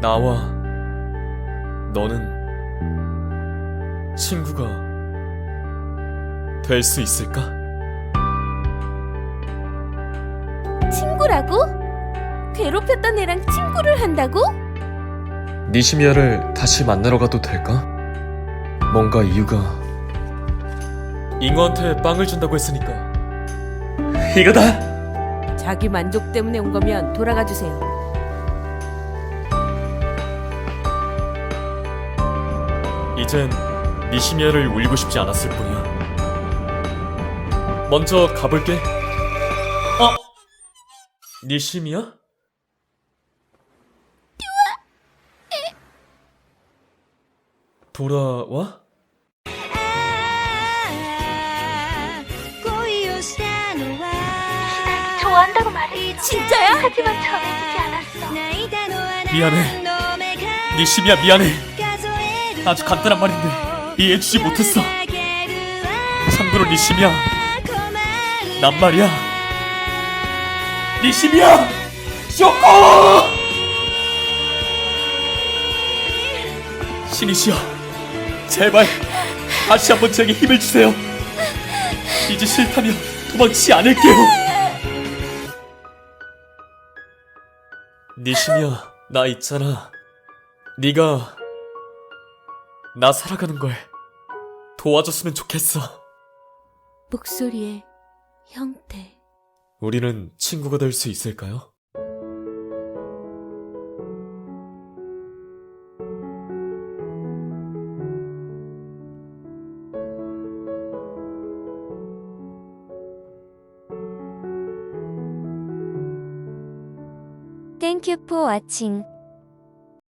나와 너는 친구가 될 수 있을까? 친구라고? 괴롭혔던 애랑 친구를 한다고? 니시미아를 다시 만나러 가도 될까? 뭔가 이유가 잉어한테 빵을 준다고 했으니까 이거다! 자기 만족 때문에 온 거면 돌아가 주세요. 이젠 니시미아를 울리고 싶지 않았을 뿐이야 먼저 가볼게 어? 니시미아? 돌아와? 좋아한다고 말했어. 진짜야? 하지만 전해주지 않았어. 미안해. 니시미아 미안해 아주 간단한 말인데 이해해주지 못했어. 참고로 니시미아 난 말이야. 니시미아 쇼코 신이시여 제발 다시 한번 제게 힘을 주세요. 이제 싫다면 도망치지 않을게요. 니시미야 나 있잖아. 네가 나 살아가는 걸 도와줬으면 좋겠어 목소리의 형태. 우리는 친구가 될 수 있을까요? Thank you for watching.